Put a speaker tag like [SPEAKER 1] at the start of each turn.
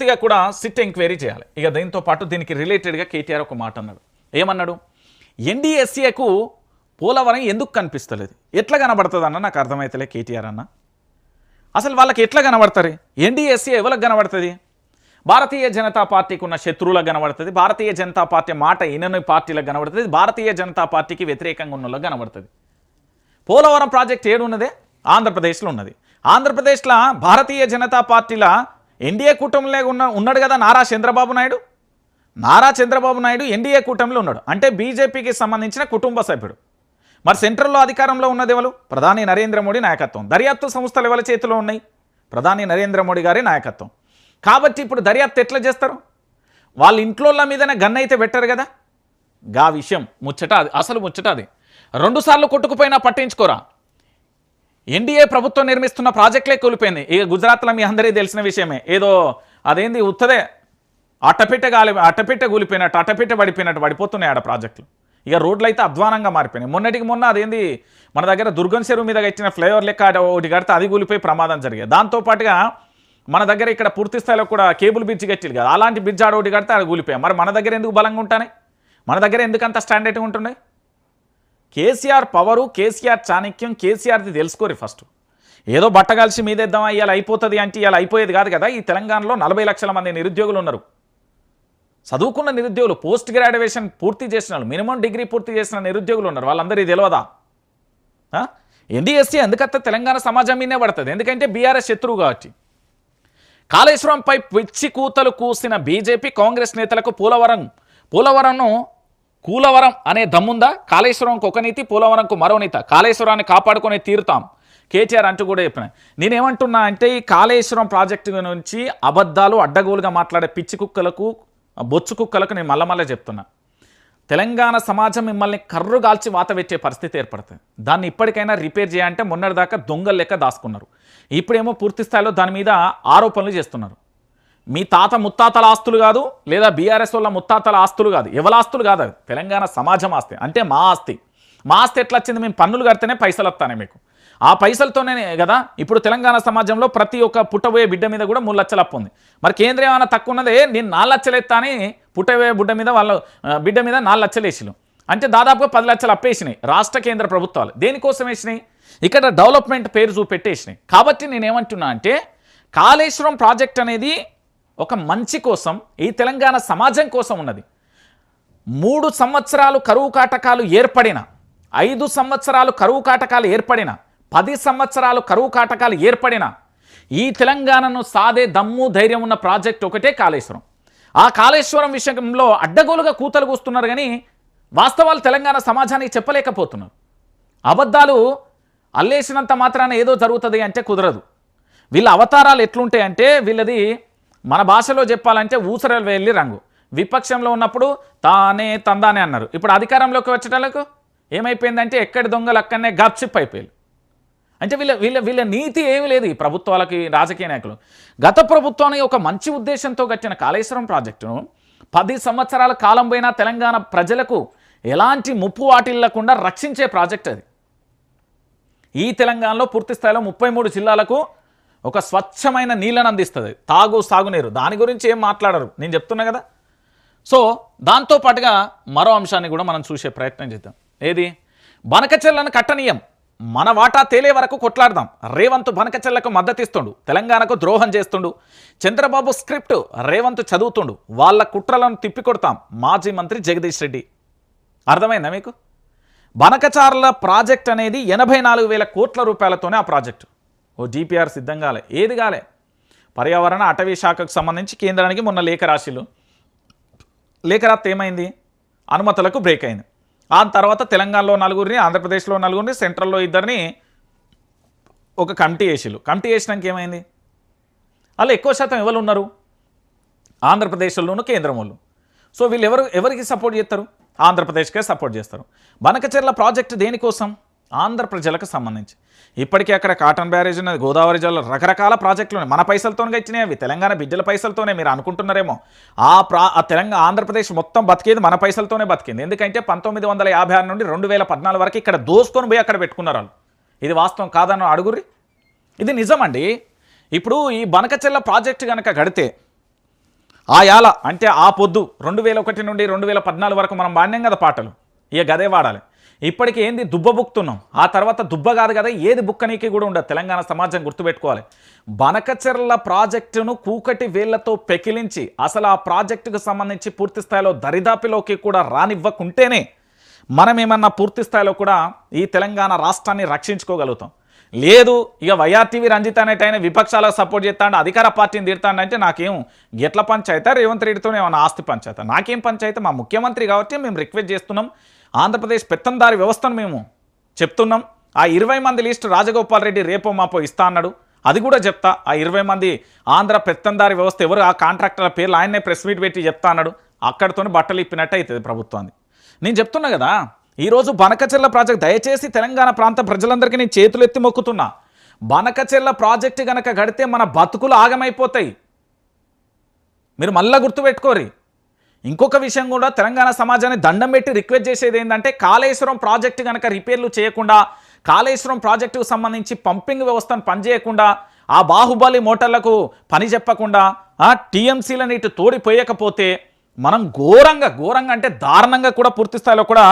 [SPEAKER 1] పూర్తిగా కూడా SIT enquiry చేయాలి. ఇక దీంతో పాటు దీనికి రిలేటెడ్గా కేటీఆర్ ఒక మాట అన్నాడు. ఏమన్నాడు? ఎన్డీఎస్ఏకు పోలవరం ఎందుకు కనిపిస్తలేదు? ఎట్లా కనబడుతుంది అన్న నాకు అర్థమైతలే కేటీఆర్ అన్న. అసలు వాళ్ళకి ఎట్లా కనబడతారు ఎన్డీఎస్ఏ ఎవరికి కనబడుతుంది? భారతీయ జనతా పార్టీకి ఉన్న శత్రువులకు కనబడుతుంది. భారతీయ జనతా పార్టీ మాట ఇనని పార్టీలకు కనబడుతుంది. భారతీయ జనతా పార్టీకి వ్యతిరేకంగా ఉన్న వాళ్ళకి కనబడుతుంది. పోలవరం ప్రాజెక్ట్ ఏడున్నదే? ఆంధ్రప్రదేశ్లో ఉన్నది. ఆంధ్రప్రదేశ్లో భారతీయ జనతా పార్టీలో ఎన్డీఏ కూటమిలో ఉన్న ఉన్నాడు కదా నారా చంద్రబాబు నాయుడు? నారా చంద్రబాబు నాయుడు ఎన్డీఏ కూటమిలో ఉన్నాడు. అంటే బీజేపీకి సంబంధించిన కుటుంబ సభ్యుడు. మరి సెంట్రల్లో అధికారంలో ఉన్నది ఎవరు? ప్రధాని నరేంద్ర మోడీ నాయకత్వం. దర్యాప్తు సంస్థలు ఎవరి చేతిలో ఉన్నాయి? ప్రధాని నరేంద్ర మోడీ గారి నాయకత్వం. కాబట్టి ఇప్పుడు దర్యాప్తు ఎట్లా చేస్తారు? వాళ్ళ ఇంట్లోళ్ళ మీదనే గన్ అయితే పెట్టరు కదా? గా విషయం ముచ్చట అది అసలు ముచ్చట అది. రెండుసార్లు కొట్టుకుపోయినా పట్టించుకోరా? ఎన్డీఏ ప్రభుత్వం నిర్మిస్తున్న ప్రాజెక్టులే కూలిపోయింది. ఇక గుజరాత్లో మీ అందరికీ తెలిసిన విషయమే. ఏదో అదేంది ఉత్తదే. అట్టపెట్ట గాలి అట్టపెట్ట కూలిపోయినట్టు అట్టపెట్ట పడిపోయినట్టు పడిపోతున్నాయి ఆడ ప్రాజెక్టులు. ఇక రోడ్లు అయితే అధ్వానంగా మారిపోయినాయి. మొన్నటికి మొన్న అదేంది మన దగ్గర దుర్గం చెరువు మీద ఇచ్చిన ఫ్లైఓవర్ లెక్క ఆడ ఒకటి కడితే అది కూలిపోయి ప్రమాదం జరిగాయి. దాంతోపాటుగా మన దగ్గర ఇక్కడ పూర్తి స్థాయిలో కూడా కేబుల్ బ్రిడ్జ్ కట్టిలు కదా. అలాంటి బ్రిడ్జ్ ఆడ ఒకటి కడితే అది కూలిపోయాయి. మరి మన దగ్గర ఎందుకు బలంగా ఉంటాయి మన దగ్గర ఎందుకంత స్టాండర్డ్గా ఉంటున్నాయి? కేసీఆర్ పవరు కేసీఆర్ చాణక్యం కేసీఆర్ది తెలుసుకోరు ఫస్ట్. ఏదో బట్ట కలిసి మీదేద్దామా ఇవాళ అయిపోతుంది అంటే ఇవాళ అయిపోయేది కాదు కదా ఈ తెలంగాణలో నలభై లక్షల మంది నిరుద్యోగులు ఉన్నారు. చదువుకున్న నిరుద్యోగులు పోస్ట్ గ్రాడ్యుయేషన్ పూర్తి చేసిన మినిమం డిగ్రీ పూర్తి చేసిన నిరుద్యోగులు ఉన్నారు వాళ్ళందరికీ తెలియదా ఎన్డీఎస్సీ ఎందుకంత తెలంగాణ సమాజం మీదే పడుతుంది? ఎందుకంటే బీఆర్ఎస్ శత్రువు కాబట్టి. కాళేశ్వరంపై పిచ్చి కూతలు కూసిన బీజేపీ కాంగ్రెస్ నేతలకు పోలవరం. పోలవరంను కూలవరం అనే దమ్ముందా? కాళేశ్వరంకు ఒక నీతి పోలవరంకు మరో నీత. కాళేశ్వరాన్ని కాపాడుకొని తీరుతాం. కేటీఆర్ అంటూ కూడా చెప్పిన. నేనేమంటున్నా అంటే ఈ కాళేశ్వరం ప్రాజెక్టు నుంచి అబద్ధాలు అడ్డగోలుగా మాట్లాడే పిచ్చి కుక్కలకు బొచ్చు కుక్కలకు నేను మళ్ళా చెప్తున్నా. తెలంగాణ సమాజం మిమ్మల్ని కర్రు గాల్చి వాత పరిస్థితి ఏర్పడుతుంది. దాన్ని ఇప్పటికైనా రిపేర్ చేయాలంటే మొన్నటిదాకా దొంగలు లెక్క దాచుకున్నారు. ఇప్పుడేమో పూర్తి స్థాయిలో దాని మీద ఆరోపణలు చేస్తున్నారు. మీ తాత ముత్తాతల ఆస్తులు కాదు లేదా బీఆర్ఎస్ వాళ్ళ ముత్తాతల ఆస్తులు కాదు ఎవల ఆస్తులు కాదు అది తెలంగాణ సమాజం ఆస్తి అంటే మా ఆస్తి. మా ఆస్తి ఎట్లా వచ్చింది మేము పన్నులు కడితేనే పైసలు వస్తానే మీకు. ఆ పైసలతోనే కదా ఇప్పుడు తెలంగాణ సమాజంలో ప్రతి ఒక్క పుట్టబోయే బిడ్డ మీద కూడా మూడు లక్షలు అప్పు ఉంది. మరి కేంద్రం ఏమైనా తక్కువ ఉన్నదే? నేను నాలుగు లక్షలు ఎత్తా అని పుట్టబోయే బిడ్డ మీద వాళ్ళ బిడ్డ మీద నాలుగు లక్షలు వేసినాం అంటే దాదాపుగా పది లక్షలు అప్పేసినాయి రాష్ట్ర కేంద్ర ప్రభుత్వాలు. దేనికోసం వేసినాయి? ఇక్కడ డెవలప్మెంట్ పేరు చూపెట్టేసినాయి. కాబట్టి నేనేమంటున్నా అంటే కాళేశ్వరం ప్రాజెక్ట్ అనేది ఒక మంచి కోసం ఈ తెలంగాణ సమాజం కోసం ఉన్నది. మూడు సంవత్సరాలు కరువు కాటకాలు ఏర్పడిన ఐదు సంవత్సరాలు కరువు కాటకాలు ఏర్పడిన పది సంవత్సరాలు కరువు కాటకాలు ఏర్పడిన ఈ తెలంగాణను సాదే దమ్ము ధైర్యం ఉన్న ప్రాజెక్ట్ ఒకటే కాళేశ్వరం. ఆ కాళేశ్వరం విషయంలో అడ్డగోలుగా కూతలు కూస్తున్నారు కానీ వాస్తవాలు తెలంగాణ సమాజానికి చెప్పలేకపోతున్నారు. అబద్ధాలు అల్లేసినంత మాత్రాన ఏదో జరుగుతుంది అంటే కుదరదు. వీళ్ళ అవతారాలు ఎట్లుంటాయంటే వీళ్ళది మన భాషలో చెప్పాలంటే ఊసరలు వెళ్ళి రంగు. విపక్షంలో ఉన్నప్పుడు తానే తందానే అన్నారు. ఇప్పుడు అధికారంలోకి వచ్చేటలకు ఏమైపోయిందంటే ఎక్కడి దొంగలు అక్కడనే గప్చిప్ అయిపోయారు. అంటే వీళ్ళ వీళ్ళ వీళ్ళ నీతి ఏమీ లేదు ఈ ప్రభుత్వాలకి రాజకీయ నాయకులు. గత ప్రభుత్వానికి ఒక మంచి ఉద్దేశంతో కట్టిన కాళేశ్వరం ప్రాజెక్టును పది సంవత్సరాల కాలం పోయినా తెలంగాణ ప్రజలకు ఎలాంటి ముప్పు వాటిల్లకుండా రక్షించే ప్రాజెక్ట్ అది. ఈ తెలంగాణలో పూర్తి స్థాయిలో ముప్పై మూడు జిల్లాలకు ఒక స్వచ్ఛమైన నీళ్ళని అందిస్తుంది. తాగు సాగునీరు. దాని గురించి ఏం మాట్లాడరు. నేను చెప్తున్నా కదా. సో దాంతో పాటుగా మరో అంశాన్ని కూడా మనం చూసే ప్రయత్నం చేద్దాం. ఏది? బనకచెల్లను కట్టనీయం. మన వాటా తేలే వరకు కొట్లాడదాం. రేవంత్ బనకచెల్లకు మద్దతిస్తుండు. తెలంగాణకు ద్రోహం చేస్తుండు. చంద్రబాబు స్క్రిప్ట్ రేవంత్ చదువుతుండు. వాళ్ళ కుట్రలను తిప్పికొడతాం. మాజీ మంత్రి జగదీష్ రెడ్డి. అర్థమైందా మీకు? బనకచార్ల ప్రాజెక్ట్ అనేది ఎనభై నాలుగు వేల కోట్ల రూపాయలతోనే ఆ ప్రాజెక్టు. ఓ డిపిఆర్ సిద్ధం కాలే ఏది కాలే. పర్యావరణ అటవీ శాఖకు సంబంధించి కేంద్రానికి మొన్న లేఖ రాశిలు లేఖ రాత్రి ఏమైంది? అనుమతులకు బ్రేక్ అయింది. ఆ తర్వాత తెలంగాణలో నలుగురిని ఆంధ్రప్రదేశ్లో నలుగురిని సెంట్రల్లో ఇద్దరిని ఒక కమిటీ వేసిలు కమిటీ వేసినాక ఏమైంది? అలా ఎక్కువ శాతం ఎవరు ఉన్నారు? ఆంధ్రప్రదేశ్లోను కేంద్రం వాళ్ళు సో వీళ్ళు ఎవరు ఎవరికి సపోర్ట్ చేస్తారు? ఆంధ్రప్రదేశ్కే సపోర్ట్ చేస్తారు. బనకచెర్ల ప్రాజెక్టు దేనికోసం? ఆంధ్ర ప్రజలకు సంబంధించి. ఇప్పటికీ అక్కడ కాటన్ బ్యారేజ్ ఉన్నది గోదావరి జిల్లాలో రకరకాల ప్రాజెక్టులు ఉన్నాయి మన పైసలతోనే ఇచ్చినాయి అవి తెలంగాణ బిడ్డల పైసలతోనే మీరు అనుకుంటున్నారేమో. ఆ ప్రా ఆ తెలంగాణ ఆంధ్రప్రదేశ్ మొత్తం బతికేది మన పైసలతోనే బతికింది. ఎందుకంటే పంతొమ్మిది వందల యాభై ఆరు నుండి రెండు వేల పద్నాలుగు వరకు ఇక్కడ దోసుకొని పోయి అక్కడ పెట్టుకున్నారు వాళ్ళు. ఇది వాస్తవం కాదని అడుగురి ఇది నిజమండి. ఇప్పుడు ఈ బనకచెల్ల ప్రాజెక్టు కనుక గడితే ఆయాల అంటే ఆ పొద్దు రెండు వేల ఒకటి నుండి రెండు వేల పద్నాలుగు వరకు మనం బాణ్యం కదా పాటలు. ఇక గదే వాడాలి. ఇప్పటికి ఏంది దుబ్బ బుక్తున్నాం ఆ తర్వాత దుబ్బ కాదు కదా ఏది బుక్కనీకి కూడా ఉండదు. తెలంగాణ సమాజం గుర్తుపెట్టుకోవాలి. బనకచెర్ల ప్రాజెక్టును కూకటి వేళ్ళతో పెకిలించి అసలు ఆ ప్రాజెక్టుకు సంబంధించి పూర్తి స్థాయిలో దరిదాపిలోకి కూడా రానివ్వకుంటేనే మనం ఏమన్నా పూర్తి స్థాయిలో కూడా ఈ తెలంగాణ రాష్ట్రాన్ని రక్షించుకోగలుగుతాం. లేదు ఇక వైఆర్టీవీ రంజిత్ అనేట విపక్షాలకు సపోర్ట్ చేస్తాడు అధికార పార్టీని తిడతాడంటే నాకేం ఎట్ల పంచాయతీ రేవంత్ రెడ్డితో ఏమైనా ఆస్తి పంచాయతీ? నాకేం పంచాయతీ? మా ముఖ్యమంత్రి కాబట్టి మేము రిక్వెస్ట్ చేస్తున్నాం. ఆంధ్రప్రదేశ్ పెత్తందారి వ్యవస్థను మేము చెప్తున్నాం. ఆ ఇరవై మంది లిస్టు రాజగోపాల్ రెడ్డి రేపో మాపో ఇస్తా అన్నాడు. అది కూడా చెప్తా. ఆ ఇరవై మంది ఆంధ్ర పెత్తందారి వ్యవస్థ ఎవరు? ఆ కాంట్రాక్టర్ల పేర్లు ఆయన్నే ప్రెస్ మీట్ పెట్టి చెప్తా అన్నాడు. అక్కడితోనే బట్టలు ఇప్పినట్టు అవుతుంది ప్రభుత్వాన్ని. నేను చెప్తున్నా కదా ఈరోజు బనకచెర్ల ప్రాజెక్ట్ దయచేసి తెలంగాణ ప్రాంత ప్రజలందరికీ నేను చేతులు ఎత్తి మొక్కుతున్నా. బనకచెర్ల ప్రాజెక్టు గనక గడితే మన బతుకులు ఆగమైపోతాయి. మీరు మళ్ళా గుర్తుపెట్టుకోరి ఇంకొక విషయం కూడా తెలంగాణ సమాజాన్ని దండం పెట్టి రిక్వెస్ట్ చేసేది ఏంటంటే కాళేశ్వరం ప్రాజెక్టు కనుక రిపేర్లు చేయకుండా కాళేశ్వరం ప్రాజెక్టుకు సంబంధించి పంపింగ్ వ్యవస్థను పనిచేయకుండా ఆ బాహుబలి మోటార్లకు పని చెప్పకుండా ఆ టీఎంసీలను ఇటు తోడిపోయకపోతే మనం ఘోరంగా ఘోరంగా అంటే దారుణంగా కూడా పూర్తి స్థాయిలో కూడా